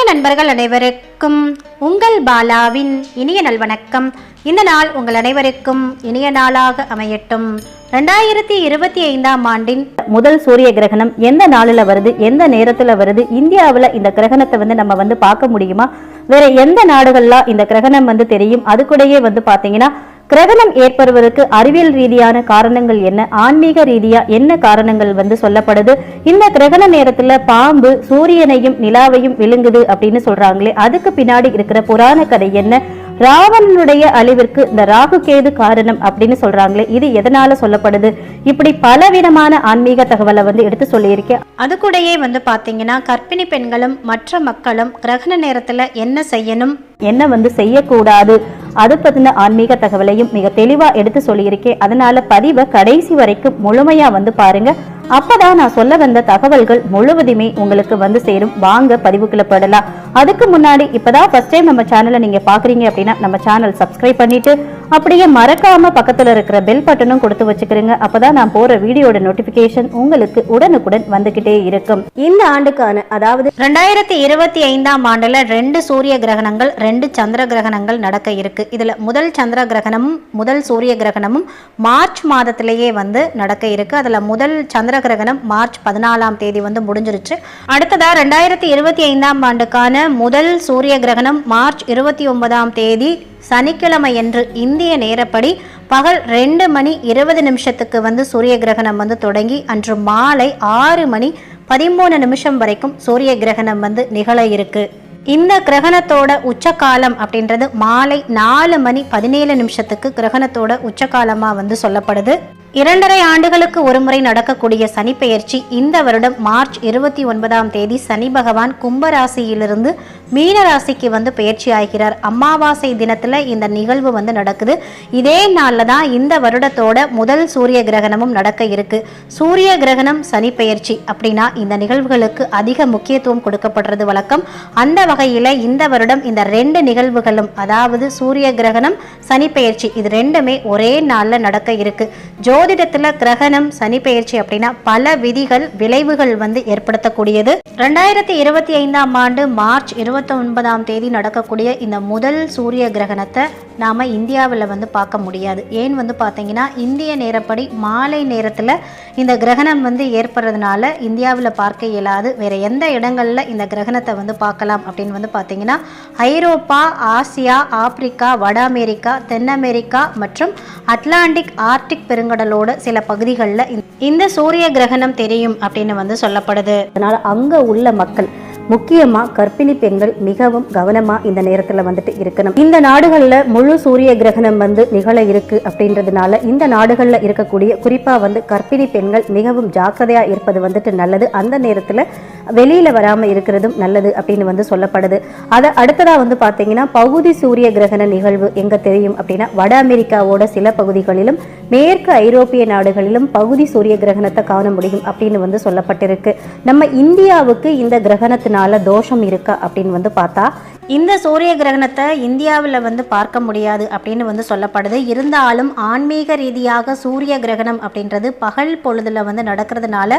ஆன்மீக நண்பர்கள் அனைவருக்கும் உங்கள் பாலாவின் இனிய நல்வணக்கம் இந்த நாள் உங்கள் அனைவருக்கும் இனிய நாளாக அமையட்டும். ரெண்டாயிரத்தி இருபத்தி ஐந்தாம் ஆண்டின் முதல் சூரிய கிரகணம் எந்த நாளில் வருது எந்த நேரத்தில் வருது இந்தியாவில் இந்த கிரகணத்தை வந்து நம்ம வந்து பார்க்க முடியுமா? வேற எந்த நாடுகள்லாம் இந்த கிரகணம் வந்து தெரியும்? அது கூடயே வந்து பார்த்தீங்கன்னா கிரகணம் ஏற்படுவதற்கு அறிவியல் ரீதியான காரணங்கள் என்ன? ஆன்மீக ரீதியா என்ன காரணங்கள் வந்து சொல்லப்படுது? இந்த கிரகண நேரத்துல பாம்பு சூரியனையும் நிலாவையும் விழுங்குது அப்படின்னு சொல்றாங்களே அதுக்கு பின்னாடி இருக்கிற புராண கதை என்ன? ராவணனுடைய அழிவிற்கு இந்த ராகு கேது காரணம் அப்படின்னு சொல்றாங்களே இது எதனால சொல்லப்படுது? இப்படி பலவிதமான ஆன்மீக தகவலை வந்து எடுத்து சொல்லியிருக்கேன் அது கூடயே வந்து பார்த்தீங்கன்னா கர்ப்பிணி பெண்களும் மற்ற மக்களும் கிரகண நேரத்தில் என்ன செய்யணும்? என்ன வந்து செய்யக்கூடாது? அது பத்தின ஆன்மீக தகவலையும் மிக தெளிவா எடுத்து சொல்லியிருக்கேன் அதனால பதிவை கடைசி வரைக்கும் முழுமையா வந்து பாருங்க. அப்பதான் நான் சொல்ல வந்த தகவல்கள் முழுவதுமே உங்களுக்கு வந்து சேரும். வாங்க பதிவுக்குள்ள போடலாம் அதுக்கு முன்னாடி இப்பதான் ஃபர்ஸ்ட் டைம் நம்ம சேனலை நீங்க பாக்குறீங்க அப்படின்னா நம்ம சேனல் சப்ஸ்கிரைப் பண்ணிட்டு அப்படியே மறக்காம பக்கத்துல இருக்கிற பெல் பட்டனும் கொடுத்து வச்சுக்கிறீங்க. அப்பதான் நான் போற வீடியோட நோட்டிபிகேஷன் உங்களுக்கு உடனுக்குடன் வந்துகிட்டே இருக்கும். இந்த ஆண்டுக்கான அதாவது ரெண்டாயிரத்தி இருபத்தி ஐந்தாம் ஆண்டுல ரெண்டு சூரிய கிரகணங்கள் ரெண்டு சந்திர கிரகணங்கள் நடக்க இருக்கு. இதுல முதல் சந்திர கிரகணமும் முதல் சூரிய கிரகணமும் மார்ச் மாதத்திலேயே வந்து நடக்க இருக்கு. அதுல முதல் சந்திர கிரகணம் மார்ச் பதினாலாம் தேதி வந்து முடிஞ்சிருச்சு. அடுத்ததா ரெண்டாயிரத்தி இருபத்தி ஐந்தாம் ஆண்டுக்கான முதல் சூரிய கிரகணம் மார்ச் இருபத்தி ஒன்பதாம் தேதி சனிக்கிழமை என்று இந்திய நேரப்படி பகல் ரெண்டு மணி இருபது நிமிஷத்துக்கு வந்து சூரிய கிரகணம் வந்து தொடங்கி அன்று மாலை ஆறு மணி பதிமூணு நிமிஷம் வரைக்கும் சூரிய கிரகணம் வந்து நிகழ இருக்கு. இந்த கிரகணத்தோட உச்சகாலம் அப்படின்றது மாலை நாலு மணி பதினேழு நிமிஷத்துக்கு கிரகணத்தோட உச்சகாலமாக வந்து சொல்லப்படுது. இரண்டரை ஆண்டுகளுக்கு ஒருமுறை நடக்கக்கூடிய சனி பெயர்ச்சி இந்த வருடம் மார்ச் இருபத்தி ஒன்பதாம் தேதி சனி பகவான் கும்பராசியிலிருந்து மீனராசிக்கு வந்து பயிற்சி ஆகிறார் அமாவாசை தினத்துல இந்த நிகழ்வு வந்து நடக்குது. இதே நாளில் தான் இந்த வருடத்தோட முதல் சூரிய கிரகணமும் நடக்க இருக்கு. சூரிய கிரகணம் சனி பெயர்ச்சி அப்படின்னா இந்த நிகழ்வுகளுக்கு அதிக முக்கியத்துவம் கொடுக்கப்படுறது வழக்கம். அந்த வகையில் இந்த வருடம் இந்த ரெண்டு நிகழ்வுகளும் அதாவது சூரிய கிரகணம் சனி பெயர்ச்சி இது ரெண்டுமே ஒரே நாளில் நடக்க இருக்கு. ஜோதிடத்தில் கிரகணம் சனி பெயர்ச்சி அப்படின்னா பல விதிகள் விளைவுகள் வந்து ஏற்படுத்தக்கூடியது. ரெண்டாயிரத்தி இருபத்தி ஐந்தாம் ஆண்டு மார்ச் இருபத்தி ஒன்பதாம் தேதி நடக்கக்கூடிய இந்த முதல் சூரிய கிரகணத்தை நாம் இந்தியாவில் வந்து பார்க்க முடியாது. ஏன் வந்து பார்த்தீங்கன்னா இந்திய நேரப்படி மாலை நேரத்தில் இந்த கிரகணம் வந்து ஏற்படுறதுனால இந்தியாவில் பார்க்க இயலாது. வேறு எந்த இடங்களில் இந்த கிரகணத்தை வந்து பார்க்கலாம் அப்படின்னு வந்து பார்த்தீங்கன்னா ஐரோப்பா ஆசியா ஆப்பிரிக்கா வட அமெரிக்கா தென் அமெரிக்கா மற்றும் அட்லாண்டிக் ஆர்டிக் பெருங்கடலோட சில பகுதிகளில் இந்த சூரிய கிரகணம் தெரியும் அப்படின்னு வந்து சொல்லப்படுது. அதனால் அங்கே உள்ள மக்கள் முக்கியமாக கர்ப்பிணி பெண்கள் மிகவும் கவனமாக இந்த நேரத்தில் வந்துட்டு இருக்கணும். இந்த நாடுகளில் முழு சூரிய கிரகணம் வந்து நிகழ இருக்கு அப்படின்றதுனால இந்த நாடுகளில் இருக்கக்கூடிய குறிப்பாக வந்து கர்ப்பிணி பெண்கள் மிகவும் ஜாக்கிரதையாக இருப்பது வந்துட்டு நல்லது. அந்த நேரத்தில் வெளியில் வராமல் இருக்கிறதும் நல்லது அப்படின்னு வந்து சொல்லப்படுது. அதை அடுத்ததாக வந்து பார்த்தீங்கன்னா பகுதி சூரிய கிரகண நிகழ்வு எங்கே தெரியும் அப்படின்னா வட அமெரிக்காவோட சில பகுதிகளிலும் மேற்கு ஐரோப்பிய நாடுகளிலும் பகுதி சூரிய கிரகணத்தை காண முடியும் அப்படின்னு வந்து சொல்லப்பட்டிருக்கு. நம்ம இந்தியாவுக்கு இந்த கிரகணத்தினால தோஷம் இருக்கா அப்படின்னு வந்து பார்த்தா இந்த சூரிய கிரகணத்தை இந்தியாவில் வந்து பார்க்க முடியாது அப்படின்னு வந்து சொல்லப்படுது. இருந்தாலும் ஆன்மீக ரீதியாக சூரிய கிரகணம் அப்படின்றது பகல் பொழுதில் வந்து நடக்கிறதுனால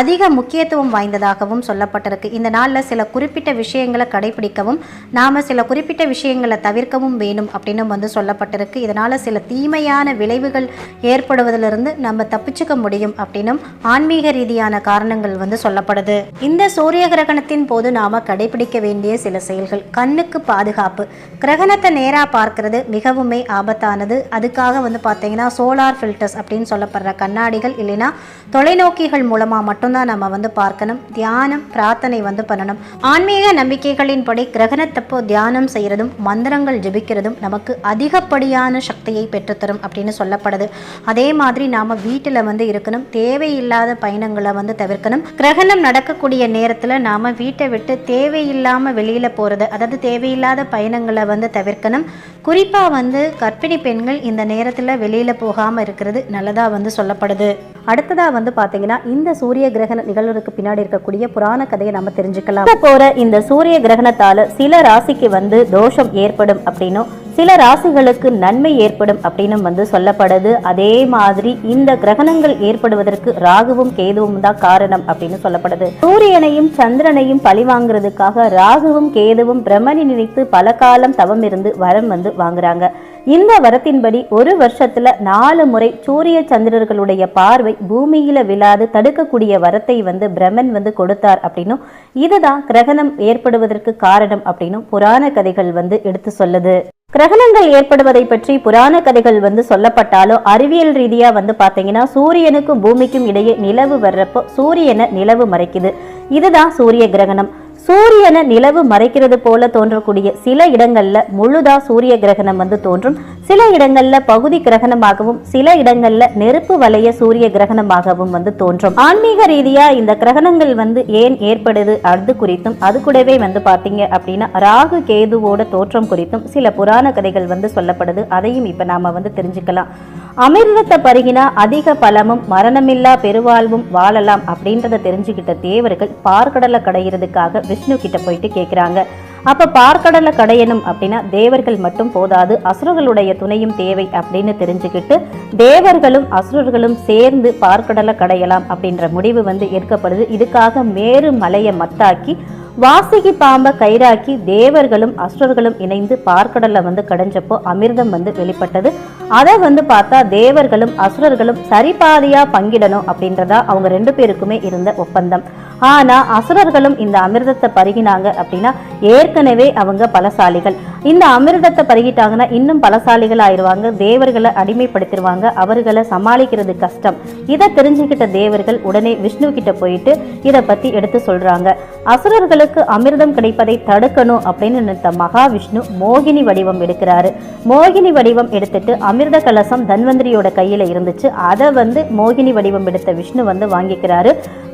அதிக முக்கியத்துவம் வாய்ந்ததாகவும் சொல்லப்பட்டிருக்கு. இந்த நாளில் சில குறிப்பிட்ட விஷயங்களை கடைபிடிக்கவும் நாம் சில குறிப்பிட்ட விஷயங்களை தவிர்க்கவும் வேணும் அப்படின்னு வந்து சொல்லப்பட்டிருக்கு. இதனால் சில தீமையான விளைவுகள் ஏற்படுவதிலிருந்து நம்ம தப்பிச்சுக்க முடியும் அப்படின்னும் ஆன்மீக ரீதியான காரணங்கள் வந்து சொல்லப்படுது. இந்த சூரிய கிரகணத்தின் போது நாம் கடைபிடிக்க வேண்டிய சில செயல்கள் கண் கண்ணுக்கு பாதுகாப்பு. கிரகணத்தை நேராக பார்க்கறது மிகவுமே ஆபத்தானது. அதுக்காக வந்து பார்த்தீங்கன்னா சோலார் ஃபில்டர்ஸ் அப்படின்னு சொல்லப்படுற கண்ணாடிகள் இல்லைன்னா தொலைநோக்கிகள் மூலமாக மட்டும்தான் நம்ம வந்து பார்க்கணும். தியானம் பிரார்த்தனை வந்து பண்ணணும். ஆன்மீக நம்பிக்கைகளின்படி கிரகணத்தப்போ தியானம் செய்கிறதும் மந்திரங்கள் ஜெபிக்கிறதும் நமக்கு அதிகப்படியான சக்தியை பெற்றுத்தரும் அப்படின்னு சொல்லப்படுது. அதே மாதிரி நாம் வீட்டில் வந்து இருக்கணும். தேவையில்லாத பயணங்களை வந்து தவிர்க்கணும். கிரகணம் நடக்கக்கூடிய நேரத்தில் நாம் வீட்டை விட்டு தேவையில்லாமல் வெளியில் போகிறது அதாவது தேவையில்லாத பயணங்களை வந்து தவிர்க்கணும். குறிப்பாக வந்து கர்ப்பிணி பெண்கள் இந்த நேரத்தில் வெளியில் போகாமல் இருக்கிறது நல்லதாக வந்து சொல்லப்படுது. அடுத்ததா வந்து பாத்தீங்கன்னா இந்த சூரிய கிரகண நிகழ்வுக்கு பின்னாடி இருக்கக்கூடிய புராண கதையை நம்ம தெரிஞ்சுக்கலாம். போற இந்த சூரிய கிரகணத்தால சில ராசிக்கு வந்து தோஷம் ஏற்படும் அப்படின்னும் சில ராசிகளுக்கு நன்மை ஏற்படும் அப்படின்னு வந்து சொல்லப்படுது. அதே மாதிரி இந்த கிரகணங்கள் ஏற்படுவதற்கு ராகுவும் கேதுவும் தான் காரணம் அப்படின்னு சொல்லப்படுது. சூரியனையும் சந்திரனையும் பழி வாங்குறதுக்காக ராகுவும் கேதுவும் பிரம்மனை நினைத்து பல காலம் தவம் இருந்து வரம் வந்து வாங்குறாங்க. இந்த வரத்தின்படி ஒரு வருஷத்துல நாலு முறை சூரிய சந்திரர்களுடைய பார்வை பூமியில விழாது தடுக்கக்கூடிய வரத்தை வந்து பிரம்மன் வந்து கொடுத்தார் அப்படின்னும் இதுதான் கிரகணம் ஏற்படுவதற்கு காரணம் அப்படின்னும் புராண கதைகள் வந்து எடுத்து சொல்லுது. கிரகணங்கள் ஏற்படுவதை பற்றி புராண கதைகள் வந்து சொல்லப்பட்டாலும் அறிவியல் ரீதியா வந்து பாத்தீங்கன்னா சூரியனுக்கும் பூமிக்கும் இடையே நிலவு வர்றப்போ சூரியனை நிலவு மறைக்குது. இதுதான் சூரிய கிரகணம். சூரியனை நிலவு மறைக்கிறது போல தோன்றக்கூடிய சில இடங்கள்ல முழுதா சூரிய கிரகணம் வந்து தோன்றும். சில இடங்கள்ல பகுதி கிரகணமாகவும் சில இடங்கள்ல நெருப்பு வலைய சூரிய கிரகணமாகவும் வந்து தோன்றும். ஆன்மீக ரீதியா இந்த கிரகணங்கள் வந்து ஏன் ஏற்படுது அது குறித்தும் அது கூடவே வந்து பாத்தீங்க அப்படின்னா ராகு கேதுவோட தோற்றம் குறித்தும் சில புராண கதைகள் வந்து சொல்லப்படுது. அதையும் இப்ப நாம வந்து தெரிஞ்சுக்கலாம். அமிர்தத்தை பருகினா அதிக பலமும் மரணமில்லா பெருவாழ்வும் வாழலாம் அப்படின்றத தெரிஞ்சுக்கிட்ட தேவர்கள் பார்க்கடலை கடையிறதுக்காக விஷ்ணு கிட்ட போயிட்டு கேட்குறாங்க அப்ப பார்க்கடலை கடையணும் அப்படின்னா தேவர்கள் மட்டும் போதாது அசுரர்களுடைய துணையும் தேவை அப்படின்னு தெரிஞ்சுக்கிட்டு தேவர்களும் அசுரர்களும் சேர்ந்து பார்க்கடலை கடையலாம் அப்படின்ற முடிவு வந்து எடுக்கப்படுது. இதுக்காக மேரு மலையை மத்தாக்கி வாசிகி பாம்பை கயிறாக்கி தேவர்களும் அசுரர்களும் இணைந்து பார்க்கடல்ல வந்து கடைஞ்சப்போ அமிர்தம் வந்து வெளிப்பட்டது. அதை வந்து பார்த்தா தேவர்களும் அசுரர்களும் சரிபாதியா பங்கிடணும் அப்படின்றதா அவங்க ரெண்டு பேருக்குமே இருந்த ஒப்பந்தம். ஆனா அசுரர்களும் இந்த அமிர்தத்தை பருகினாங்க அப்படின்னா ஏற்கனவே அவங்க பலசாலிகள். இந்த அமிர்தத்தை பருகிட்டாங்கன்னா இன்னும் பலசாலிகள் ஆயிருவாங்க தேவர்களை அடிமைப்படுத்திடுவாங்க அவர்களை சமாளிக்கிறது கஷ்டம். இதை தெரிஞ்சுக்கிட்ட தேவர்கள் உடனே விஷ்ணு கிட்ட போயிட்டு இதை பத்தி எடுத்து சொல்றாங்க. அசுரர்களுக்கு அமிர்தம் கிடைப்பதை தடுக்கணும் அப்படின்னு நினைத்த மகாவிஷ்ணு மோகினி வடிவம் எடுக்கிறாரு. மோகினி வடிவம் எடுத்துட்டு அமிர்த கலசம் தன்வந்திரியோட கையில இருந்துச்சு. அதை வந்து மோகினி வடிவம் எடுத்த விஷ்ணு வந்து வாங்கிக்கிறாரு.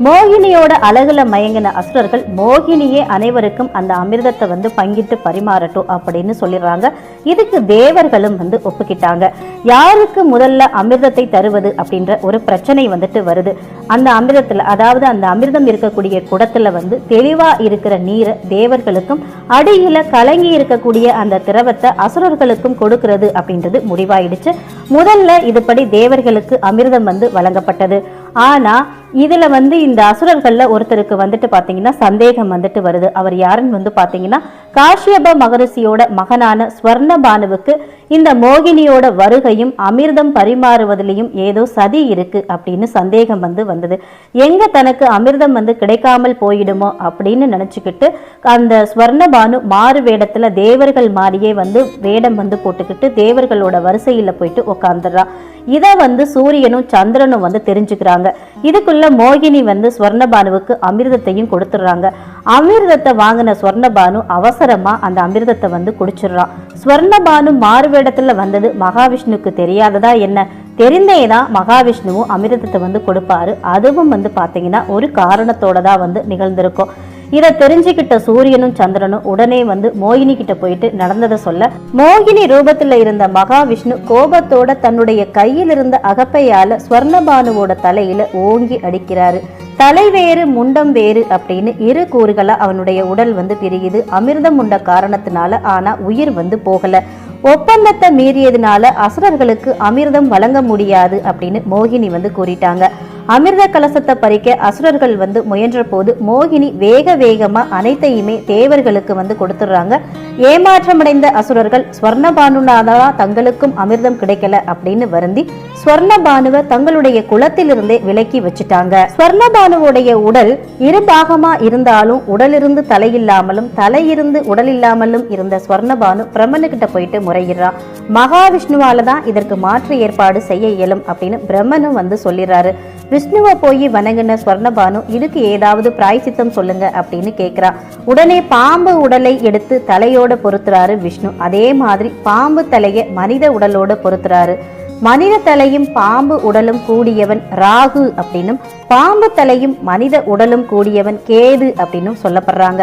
மோகினியோட அழகுல மயங்கின அசுரர்கள் மோகினியே அனைவருக்கும் அந்த அமிர்தத்தை வந்து பங்கிட்டு பரிமாறட்டும் அப்படின்னு சொல்லிடுறாங்க. இதுக்கு தேவர்களும் வந்து ஒப்புக்கிட்டாங்க. யாருக்கு முதல்ல அமிர்தத்தை தருவது அப்படின்ற ஒரு பிரச்சனை வந்துட்டு வருது. அந்த அமிர்தத்தில் அதாவது அந்த அமிர்தம் இருக்கக்கூடிய குடத்துல வந்து தெளிவா இருக்கிற நீரை தேவர்களுக்கும் அடியில கலங்கி இருக்கக்கூடிய அந்த திரவத்தை அசுரர்களுக்கும் கொடுக்கிறது அப்படின்றது முடிவாயிடுச்சு. முதல்ல இதுபடி தேவர்களுக்கு அமிர்தம் வந்து வழங்கப்பட்டது. ஆனா இதில் வந்து இந்த அசுரர்களில் ஒருத்தருக்கு வந்துட்டு பார்த்தீங்கன்னா சந்தேகம் வந்துட்டு வருது. அவர் யாருன்னு வந்து பார்த்தீங்கன்னா காஷ்யப மகரிஷியோட மகனான ஸ்வர்ணபானுவுக்கு இந்த மோகினியோட வருகையும் அமிர்தம் பரிமாறுவதிலையும் ஏதோ சதி இருக்கு அப்படின்னு சந்தேகம் வந்து வந்தது. எங்க தனக்கு அமிர்தம் வந்து கிடைக்காமல் போயிடுமோ அப்படின்னு நினச்சிக்கிட்டு அந்த ஸ்வர்ணபானு மாறு வேடத்தில் தேவர்கள் மாறியே வந்து வேடம் வந்து போட்டுக்கிட்டு தேவர்களோட வரிசையில் போயிட்டு உக்காந்துடுறான் இதை வந்து சூரியனும் சந்திரனும் வந்து தெரிஞ்சுக்கிறாங்க. இதுக்குள்ள மோகினி வந்து ஸ்வர்ணபானுவுக்கு அமிர்தத்தையும் கொடுத்துடுறாங்க. அமிர்தத்தை வாங்கின ஸ்வர்ணபானு அவசரமா அந்த அமிர்தத்தை வந்து குடிச்சிடுறான் ஸ்வர்ணபானு மாறுவேடத்துல வந்தது மகாவிஷ்ணுக்கு தெரியாததா என்ன? தெரிந்தே தான் மகாவிஷ்ணுவும் அமிர்தத்தை வந்து கொடுப்பாரு. அதுவும் வந்து பாத்தீங்கன்னா ஒரு காரணத்தோட தான் வந்து நிகழ்ந்திருக்கும். இதை தெரிஞ்சுக்கிட்ட சூரியனும் சந்திரனும் உடனே வந்து மோகினி கிட்ட போயிட்டு நடந்ததை சொல்ல மோகினி ரூபத்துல இருந்த மகாவிஷ்ணு கோபத்தோட தன்னுடைய கையில் இருந்த அகப்பையால ஸ்வர்ணபானுவோட தலையில ஓங்கி அடிக்கிறாரு. தலை வேறு முண்டம் வேறு அப்படின்னு இரு கூறுகளா அவனுடைய உடல் வந்து பிரியுது. அமிர்தம் உண்ட காரணத்தினால ஆனா உயிர் வந்து போகல. ஒப்பந்தத்தை மீறியதுனால அசுரர்களுக்கு அமிர்தம் வழங்க முடியாது அப்படின்னு மோகினி வந்து கூறிட்டாங்க. அமிர்த கலசத்தை பறிக்க அசுரர்கள் வந்து முயன்ற போது மோகினி வேக வேகமா அனைத்தையுமே தேவர்களுக்கு வந்து கொடுத்துடுறாங்க. ஏமாற்றமடைந்த அசுரர்கள் ஸ்வர்ணபானுனாதான் தங்களுக்கும் அமிர்தம் கிடைக்கல அப்படின்னு வருந்தி ஸ்வர்ணபானுவை தங்களுடைய குலத்திலிருந்தே விலக்கி வச்சுட்டாங்க. ஸ்வர்ணபானுவோடைய உடல் இருபாகமா இருந்தாலும் உடலிருந்து தலையில்லாமலும் தலையிருந்து உடல் இல்லாமலும் இருந்த ஸ்வர்ணபானு பிரம்மனுக்கிட்ட போயிட்டு முறையிடுறான். மகாவிஷ்ணுவால தான் இதற்கு மாற்று ஏற்பாடு செய்ய இயலும் அப்படின்னு பிரம்மனும் வந்து சொல்லிடுறாரு. விஷ்ணுவை போய் வணங்கின ஸ்வர்ணபானு இதுக்கு ஏதாவது பிராய்சித்தம் சொல்லுங்க அப்படின்னு கேட்குறா உடனே பாம்பு உடலை எடுத்து தலையோட பொருத்துறாரு விஷ்ணு. அதே மாதிரி பாம்பு தலையை மனித உடலோட பொருத்துறாரு மனித தலையும் பாம்பு உடலும் கூடியவன் ராகு அப்படின்னும் பாம்பு தலையும் மனித உடலும் கூடியவன் கேது அப்படின்னும் சொல்லப்படுறாங்க.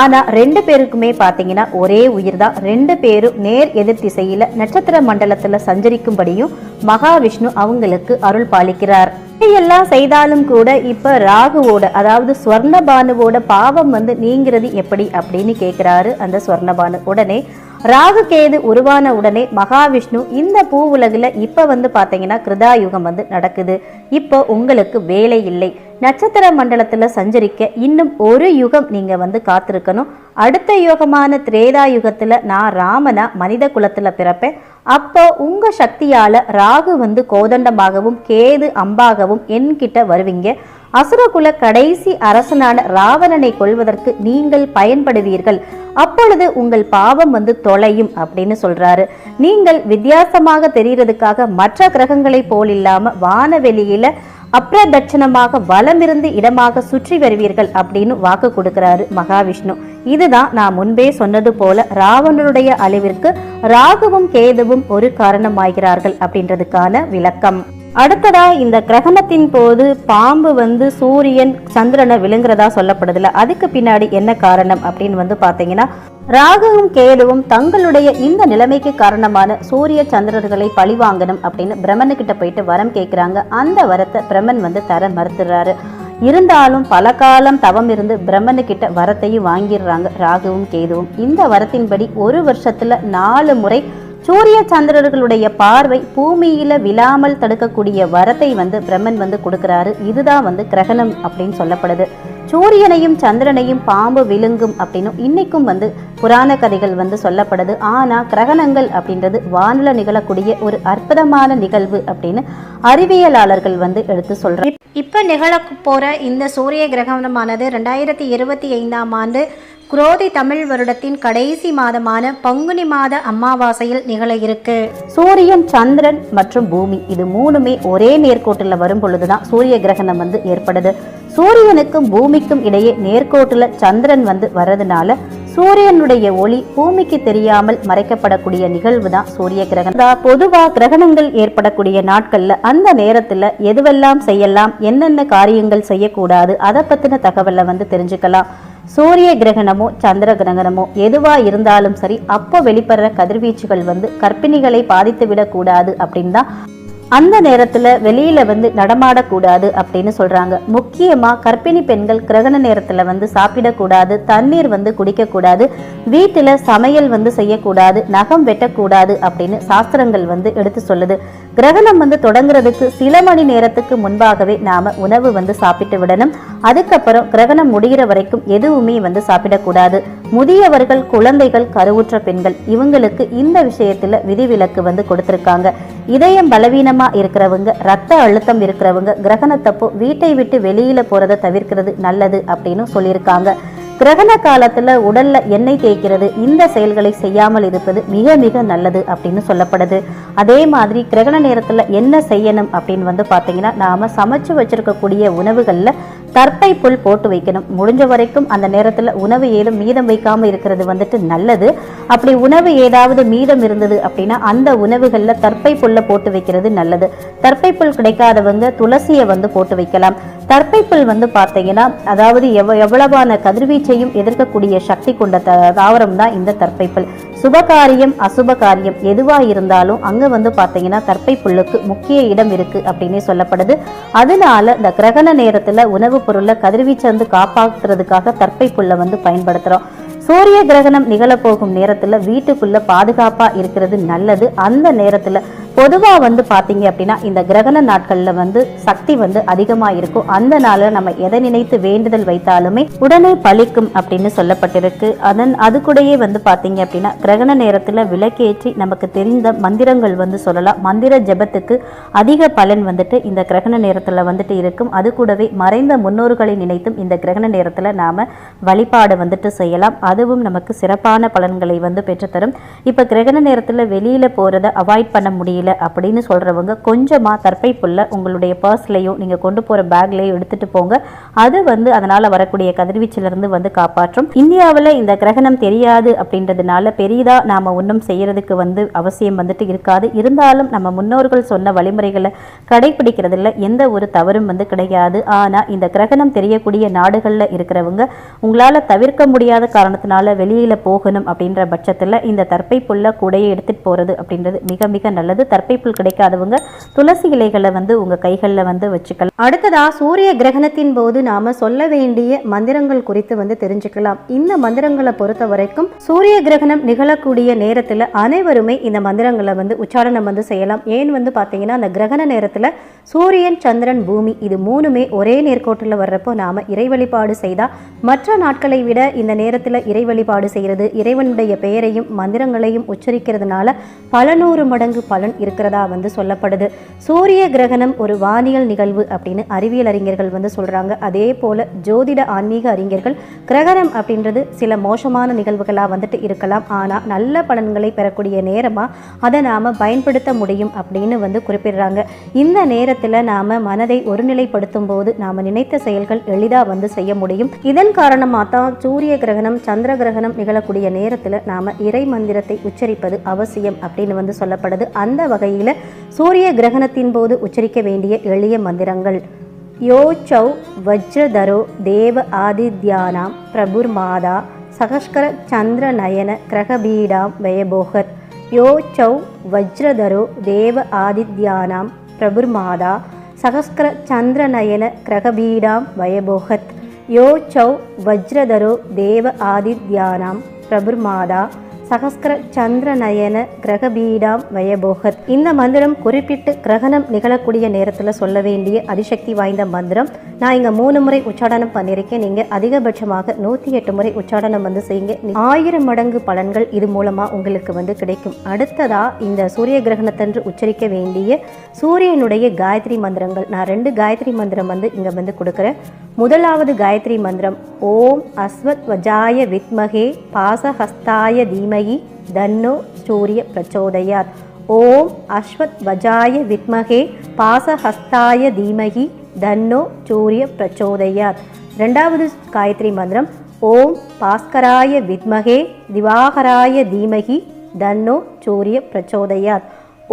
ஆனா ரெண்டு பேருக்குமே பாத்தீங்கன்னா ஒரே உயிர் தான் ரெண்டு பேரும் நேர் எதிர் திசையில நட்சத்திர மண்டலத்துல சஞ்சரிக்கும்படியும் மகாவிஷ்ணு அவங்களுக்கு அருள் பாலிக்கிறார். எல்லாம் செய்தாலும் கூட இப்ப ராகுவோட அதாவது ஸ்வர்ணபானுவோட பாவம் வந்து நீங்கிறது எப்படி அப்படின்னு கேக்குறாரு அந்த ஸ்வர்ணபானு. உடனே ராகு கேது உருவான உடனே மகாவிஷ்ணு இந்த பூ உலகில் இப்போ வந்து பார்த்தீங்கன்னா கிருதாயுகம் வந்து நடக்குது. இப்போ உங்களுக்கு வேலை இல்லை. நட்சத்திர மண்டலத்தில் சஞ்சரிக்க இன்னும் ஒரு யுகம் நீங்கள் வந்து காத்திருக்கணும். அடுத்த யுகமான திரேதா யுகத்தில் நான் ராமனா மனித குலத்தில் பிறப்பேன். அப்போ உங்கள் சக்தியால் ராகு வந்து கோதண்டமாகவும் கேது அம்பாகவும் என்கிட்ட வருவீங்க. அசுரகுல கடைசி அரசனான ராவணனை கொள்வதற்கு நீங்கள் பயன்படுவீர்கள். அப்பொழுது உங்கள் பாவம் வந்து தொலையும் அப்படின்னு சொல்றாரு. நீங்கள் வித்தியாசமாக தெரிகிறதுக்காக மற்ற கிரகங்களை போல் இல்லாம வானவெளியில அப்பிரதட்சணமாக வலமிருந்து இடமாக சுற்றி வருவீர்கள் அப்படின்னு வாக்கு கொடுக்கிறாரு மகாவிஷ்ணு. இதுதான் நான் முன்பே சொன்னது போல ராவணனுடைய அழிவிற்கு ராகுவும் கேதுவும் ஒரு காரணமாகிறார்கள் அப்படின்றதுக்கான விளக்கம். அடுத்ததா இந்த கிரகணத்தின் போது பாம்பு வந்து சூரியன் சந்திரனை விழுங்குறதா சொல்லப்படுதுல. அதுக்கு பின்னாடி என்ன காரணம் அப்படின்னு வந்து பாத்தீங்கன்னா ராகுவும் கேதுவும் தங்களுடைய இந்த நிலைமைக்கு காரணமான சூரிய சந்திரர்களை பழிவாங்கணும் அப்படின்னு பிரம்மனுக்கிட்ட போயிட்டு வரம் கேட்குறாங்க அந்த வரத்தை பிரம்மன் வந்து தர மறுத்துறாரு. இருந்தாலும் பல காலம் தவம் இருந்து பிரம்மனுக்கிட்ட வரத்தையும் வாங்கிடுறாங்க ராகுவும் கேதுவும். இந்த வரத்தின்படி ஒரு வருஷத்துல நாலு முறை சூரிய சந்திரர்களுடைய பார்வை பூமியில விழாமல் தடுக்கக்கூடிய வரத்தை வந்து பிரம்மன் வந்து கொடுக்கறாரு. இதுதான் வந்து கிரகணம் அப்படின்னு சொல்லப்படுது. சூரியனையும் சந்திரனையும் பாம்பு விழுங்கும் அப்படின்னும் இன்னைக்கும் வந்து புராண கதைகள் வந்து சொல்லப்படுது. ஆனா கிரகணங்கள் அப்படின்றது வானில நிகழக்கூடிய ஒரு அற்புதமான நிகழ்வு அப்படின்னு அறிவியலாளர்கள் வந்து எடுத்து சொல்றாங்க. இப்போ நிகழ போற இந்த சூரிய கிரகணமானது ரெண்டாயிரத்தி இருபத்தி ஐந்தாம் ஆண்டு குரோதி தமிழ் வருடத்தின் கடைசி மாதமான பங்குனி மாத அமாவாசையில் நிகழ இருக்கு. சூரியன் சந்திரன் மற்றும் பூமி இது மூணுமே ஒரே நேர்கோட்டில் வரும் பொழுதுதான் சூரிய கிரகணம் வந்து ஏற்படுது. சூரியனுக்கும் பூமிக்கும் இடையே நேர்கோட்டுல சந்திரன் வந்து வர்றதுனால சூரியனுடைய ஒளி பூமிக்கு தெரியாமல் மறைக்கப்படக்கூடிய நிகழ்வு தான் சூரிய கிரகணம். பொதுவா கிரகணங்கள் ஏற்படக்கூடிய நாட்கள்ல அந்த நேரத்துல எதுவெல்லாம் செய்யலாம் என்னென்ன காரியங்கள் செய்யக்கூடாது அதை பத்தின தகவலை வந்து தெரிஞ்சுக்கலாம். சூரிய கிரகணமோ சந்திர கிரகணமோ எதுவா இருந்தாலும் சரி அப்போ வெளிப்படுற கதிர்வீச்சுகள் வந்து கர்ப்பிணிகளை பாதித்து விடக்கூடாது அப்படின்னு தான் அந்த நேரத்துல வெளியில வந்து நடமாடக்கூடாது அப்படின்னு சொல்றாங்க. முக்கியமா கர்ப்பிணி பெண்கள் கிரகண நேரத்துல வந்து சாப்பிடக்கூடாது தண்ணீர் வந்து குடிக்கக்கூடாது வீட்டுல சமையல் வந்து செய்யக்கூடாது நகம் வெட்டக்கூடாது அப்படின்னு சாஸ்திரங்கள் வந்து எடுத்து சொல்லுது. கிரகணம் வந்து தொடங்குறதுக்கு சில மணி நேரத்துக்கு முன்பாகவே நாம உணவு வந்து சாப்பிட்டு விடணும். அதுக்கப்புறம் கிரகணம் முடிகிற வரைக்கும் எதுவுமே வந்து சாப்பிடக்கூடாது. முதியவர்கள் குழந்தைகள் கருவுற்ற பெண்கள் இவங்களுக்கு இந்த விஷயத்துல விதிவிலக்கு வந்து கொடுத்துருக்காங்க. இதயம் பலவீனமா இருக்கிறவங்க ரத்த அழுத்தம் இருக்கிறவங்க கிரகணத்தப்போ வீட்டை விட்டு வெளியில போறதை தவிர்க்கிறது நல்லது அப்படின்னு சொல்லியிருக்காங்க. கிரகண காலத்துல உடல்ல எண்ணெய் தேய்க்கிறது இந்த செயல்களை செய்யாமல் இருப்பது மிக மிக நல்லது அப்படின்னு சொல்லப்படுது. அதே மாதிரி கிரகண நேரத்துல என்ன செய்யணும் அப்படின்னு வந்து பாத்தீங்கன்னா நாம சமைச்சு வச்சிருக்கக்கூடிய உணவுகள்ல தர்ப்பை புல் போட்டு வைக்கணும். முடிஞ்ச வரைக்கும் அந்த நேரத்துல உணவு ஏதும் மீதம் வைக்காம இருக்கிறது வந்துட்டு நல்லது. அப்படி உணவு ஏதாவது மீதம் இருந்தது அப்படின்னா அந்த உணவுகள்ல தர்ப்பை புல்ல போட்டு வைக்கிறது நல்லது. தர்ப்பை புல் கிடைக்காதவங்க துளசியை வந்து போட்டு வைக்கலாம். தர்ப்பை வந்து பார்த்தீங்கன்னா அதாவது எவ் எவ்வளவான கதிர்வீச்சையும் எதிர்க்கக்கூடிய சக்தி கொண்ட த தாவரம் தான் இந்த தற்பைப்புல் சுபகாரியம் அசுப காரியம் இருந்தாலும் அங்க வந்து பார்த்தீங்கன்னா தர்ப்பை புல்லுக்கு முக்கிய இடம் இருக்கு அப்படின்னே சொல்லப்படுது. அதனால இந்த கிரகண நேரத்துல உணவுப் பொருளை கதிர்வீச்சை வந்து காப்பாற்றுறதுக்காக தர்ப்பை புல்லை வந்து பயன்படுத்துறோம். சூரிய கிரகணம் நிகழப்போகும் நேரத்துல வீட்டுக்குள்ள பாதுகாப்பாக இருக்கிறது நல்லது. அந்த நேரத்தில் பொதுவாக வந்து பார்த்தீங்க அப்படின்னா இந்த கிரகண நாட்களில் வந்து சக்தி வந்து அதிகமாக இருக்கும். அந்த நாளில் நம்ம எதை நினைத்து வேண்டுதல் வைத்தாலுமே உடனே பழிக்கும் அப்படின்னு சொல்லப்பட்டிருக்கு. அதன் அது கூடயே வந்து பார்த்தீங்க அப்படின்னா கிரகண நேரத்தில் விளக்கேற்றி நமக்கு தெரிந்த மந்திரங்கள் வந்து சொல்லலாம். மந்திர ஜெபத்துக்கு அதிக பலன் வந்துட்டு இந்த கிரகண நேரத்தில் வந்துட்டு இருக்கும். அது கூடவே மறைந்த முன்னோர்களை நினைத்தும் இந்த கிரகண நேரத்தில் நாம வழிபாடு வந்துட்டு செய்யலாம். அதுவும் நமக்கு சிறப்பான பலன்களை வந்து பெற்றுத்தரும். இப்போ கிரகண நேரத்தில் வெளியில் போகிறத அவாய்ட் பண்ண முடியல முடியல அப்படின்னு சொல்கிறவங்க கொஞ்சமாக தற்பை புல்ல உங்களுடைய பர்ஸ்லையும் நீங்கள் கொண்டு போகிற பேக்லேயும் எடுத்துகிட்டு போங்க. அது வந்து அதனால் வரக்கூடிய கதிர்வீச்சிலிருந்து வந்து காப்பாற்றும். இந்தியாவில் இந்த கிரகணம் தெரியாது அப்படின்றதுனால பெரிதாக நாம் ஒன்றும் செய்யறதுக்கு வந்து அவசியம் வந்துட்டு இருக்காது. இருந்தாலும் நம்ம முன்னோர்கள் சொன்ன வழிமுறைகளை கடைபிடிக்கிறதுல எந்த ஒரு தவறும் வந்து கிடையாது. ஆனால் இந்த கிரகணம் தெரியக்கூடிய நாடுகளில் இருக்கிறவங்க உங்களால் தவிர்க்க முடியாத காரணத்தினால வெளியில் போகணும் அப்படின்ற பட்சத்தில் இந்த தற்பை புல்ல கூடையை எடுத்துகிட்டு போகிறது அப்படின்றது மிக மிக நல்லது. தற்பை புல் கிடைக்காதவங்க துளசி இலைகளை வந்து உங்கள் கைகளில் வந்து வச்சுக்கலாம். அடுத்ததா சூரிய கிரகணத்தின் போது நாம சொல்ல வேண்டிய மந்திரங்கள் குறித்து வந்து தெரிஞ்சுக்கலாம். இந்த மந்திரங்களை பொறுத்த வரைக்கும் சூரிய கிரகணம் நிகழக்கூடிய நேரத்தில் அனைவருமே இந்த மந்திரங்களை வந்து உச்சாரணம் வந்து செய்யலாம். ஏன் வந்து பார்த்தீங்கன்னா அந்த கிரகண நேரத்தில் சூரியன் சந்திரன் பூமி இது மூணுமே ஒரே நேர்கோட்டில் வர்றப்போ நாம இறை வழிபாடு செய்தால் மற்ற நாட்களை விட இந்த நேரத்தில் இறை வழிபாடு செய்கிறது இறைவனுடைய பெயரையும் மந்திரங்களையும் உச்சரிக்கிறதுனால பல நூறு மடங்கு பலன் இருக்கிறதா வந்து சொல்லப்படுது. சூரிய கிரகணம் ஒரு வானியல் நிகழ்வு அப்படின்னு அறிவியல் அறிஞர்கள் வந்து சொல்கிறாங்க அதே போல் ஜோதிட ஆன்மீக அறிஞர்கள் கிரகணம் அப்படின்றது சில மோசமான நிகழ்வுகளாக வந்துட்டு இருக்கலாம். ஆனால் நல்ல பலன்களை பெறக்கூடிய நேரமாக அதை நாம் பயன்படுத்த முடியும் அப்படின்னு வந்து குறிப்பிடுறாங்க. இந்த நேரத்தில் நாம் மனதை ஒருநிலைப்படுத்தும் போது நாம் நினைத்த செயல்கள் எளிதாக வந்து செய்ய முடியும். இதன் காரணமாக தான் சூரிய கிரகணம் சந்திர கிரகணம் நிகழக்கூடிய நேரத்தில் நாம் இறை மந்திரத்தை உச்சரிப்பது அவசியம் அப்படின்னு வந்து சொல்லப்படுது. அந்த வகையில் சூரிய கிரகணத்தின் போது உச்சரிக்க வேண்டிய எளிய மந்திரங்கள். யோச்சௌ வஜ்ரதரோ தேவ ஆதித்யானாம் பிரபுர்மாதா சகஸ்கர சந்திர நயன கிரகபீடாம் யோ யோச்சௌ வஜ்ரதரோ தேவ ஆதித்யானாம் பிரபுர்மாதா சகஸ்கர சந்திர நயன கிரகபீடாம் வயபோகத் யோச்சௌ வஜ்ரதரோ தேவ ஆதித்யானாம் பிரபுர்மாதா சகஸ்கர சந்திர நயன கிரகபீடாம் வயபோகத் இந்த மந்திரம் குறிப்பிட்டு கிரகணம் நிகழக்கூடிய நேரத்தில் சொல்ல வேண்டிய அதிசக்தி வாய்ந்த மந்திரம். நான் இங்கே மூணு முறை உச்சாடனம் பண்ணியிருக்கேன் நீங்கள் அதிகபட்சமாக நூற்றி எட்டு முறை உச்சாடனம் வந்து செய்யுங்க. ஆயிரம் மடங்கு பலன்கள் இது மூலமாக உங்களுக்கு வந்து கிடைக்கும். அடுத்ததாக இந்த சூரிய கிரகணத்தன்று உச்சரிக்க வேண்டிய சூரியனுடைய காயத்ரி மந்திரங்கள். நான் ரெண்டு காயத்ரி மந்திரம் வந்து இங்கே வந்து கொடுக்குறேன். முதலாவது காயத்ரி மந்திரம் ஓம் அஸ்வத் வஜாய வித்மகே பாசஹஸ்தாய தீமகி தன்னோ சூரிய பிரச்சோதயாத். ஓம் அஸ்வத் வஜாய வித்மகே பாசஹஸ்தாய தீமகி தன்னோ சூரிய பிரச்சோதயாத். ரெண்டாவது காயத்ரி மந்திரம் ஓம் பாஸ்கராய வித்மகே திவாகராய தீமகி தன்னோ சூரிய பிரச்சோதயாத்.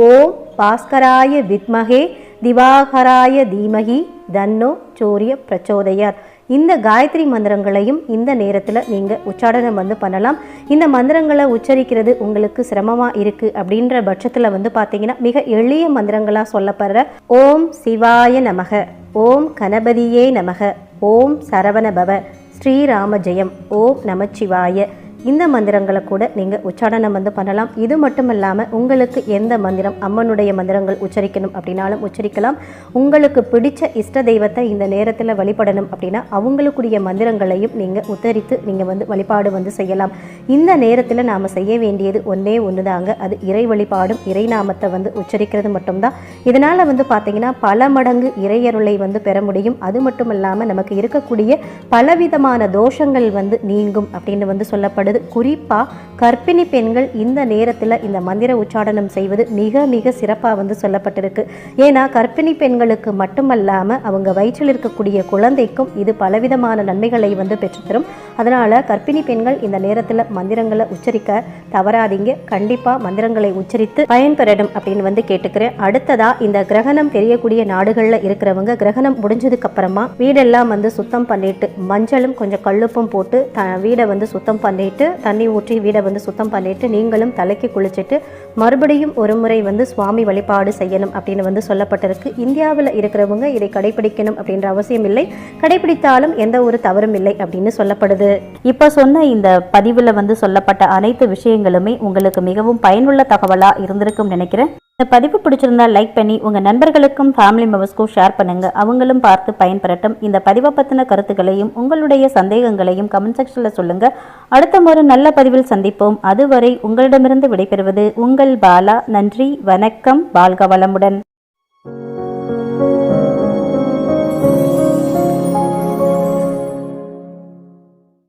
ஓம் பாஸ்கராய வித்மகே திவாகராய தீமகி தன்னோ சூரிய பிரச்சோதயாத். இந்த காயத்ரி மந்திரங்களையும் இந்த நேரத்தில் நீங்கள் உச்சாடனம் வந்து பண்ணலாம். இந்த மந்திரங்களை உச்சரிக்கிறது உங்களுக்கு சிரமமாக இருக்குது அப்படின்ற பட்சத்தில் வந்து பார்த்தீங்கன்னா மிக எளிய மந்திரங்களாக சொல்லப்படுற ஓம் சிவாய நமக ஓம் கணபதியே நமக ஓம் சரவணபவ ஸ்ரீராம ஜெயம் ஓம் நமச்சிவாய. இந்த மந்திரங்களை கூட நீங்கள் உச்சாடனம் வந்து பண்ணலாம். இது மட்டும் இல்லாமல் உங்களுக்கு எந்த மந்திரம் அம்மனுடைய மந்திரங்கள் உச்சரிக்கணும் அப்படின்னாலும் உச்சரிக்கலாம். உங்களுக்கு பிடிச்ச இஷ்ட தெய்வத்தை இந்த நேரத்தில் வழிபடணும் அப்படின்னா அவங்களுக்குரிய மந்திரங்களையும் நீங்கள் உத்தரித்து நீங்கள் வந்து வழிபாடு வந்து செய்யலாம். இந்த நேரத்தில் நாம் செய்ய வேண்டியது ஒன்றே ஒன்று தாங்க அது இறை வழிபாடும் இறை நாமத்தை வந்து உச்சரிக்கிறது மட்டும்தான். இதனால் வந்து பார்த்தீங்கன்னா பல மடங்கு இறையருளை வந்து பெற முடியும். அது மட்டும் இல்லாமல் நமக்கு இருக்கக்கூடிய பலவிதமான தோஷங்கள் வந்து நீங்கும் அப்படின்னு வந்து சொல்லப்படுது. குறிப்பாக கர்ப்பிணி பெண்கள் இந்த நேரத்தில் இந்த மந்திர உச்சாடனம் செய்வது மிக மிக சிறப்பாக வந்து சொல்லப்பட்டிருக்கு. ஏன்னா கர்ப்பிணி பெண்களுக்கு மட்டுமல்லாமல் அவங்க வயிற்றில் இருக்கக்கூடிய குழந்தைக்கும் இது பலவிதமான நன்மைகளை வந்து பெற்றுத்தரும். அதனால் கர்ப்பிணி பெண்கள் இந்த நேரத்தில் மந்திரங்களை உச்சரிக்க தவறாதீங்க. கண்டிப்பாக மந்திரங்களை உச்சரித்து பயன்பெறணும் அப்படின்னு வந்து கேட்டுக்கிறேன். அடுத்ததா இந்த கிரகணம் தெரியக்கூடிய நாடுகளில் இருக்கிறவங்க கிரகணம் முடிஞ்சதுக்கு அப்புறமா வீடெல்லாம் வந்து சுத்தம் பண்ணிட்டு மஞ்சளும் கொஞ்சம் கல்லுப்பும் போட்டு த வீடை வந்து சுத்தம் பண்ணிட்டு தண்ணி ஊற்றி வீடை வந்து சுத்தம் பண்ணிட்டு நீங்களும் தலைக்கு குளிச்சுட்டு மறுபடியும் ஒரு முறை வந்து சுவாமி வழிபாடு செய்யணும் அப்படின்னு வந்து சொல்லப்பட்டிருக்கு. இந்தியாவில் இருக்கிறவங்க இதை கடைபிடிக்கணும் அப்படின்ற அவசியம் இல்லை. கடைபிடித்தாலும் எந்த ஒரு தவறும் இல்லை அப்படின்னு சொல்லப்படுது. இப்போ சொன்ன இந்த பதிவில் வந்து சொல்லப்பட்ட அனைத்து விஷயங்களுமே உங்களுக்கு மிகவும் பயனுள்ள தகவலாக இருந்திருக்கும் நினைக்கிறேன். இந்த பதிவு பிடிச்சிருந்தா லைக் பண்ணி உங்கள் நண்பர்களுக்கும் ஃபேமிலி மெம்பர்ஸ்க்கும் ஷேர் பண்ணுங்க. அவங்களும் பார்த்து பயன்பெறட்டும். இந்த பதிவை பற்றின கருத்துக்களையும் உங்களுடைய சந்தேகங்களையும் கமெண்ட் செக்ஷனில் சொல்லுங்க. அடுத்த ஒரு நல்ல பதிவில் சந்திப்போம். அதுவரை உங்களிடமிருந்து விடைபெறுவது உங்கள் பாலா. நன்றி வணக்கம். வாழ்க வளமுடன்.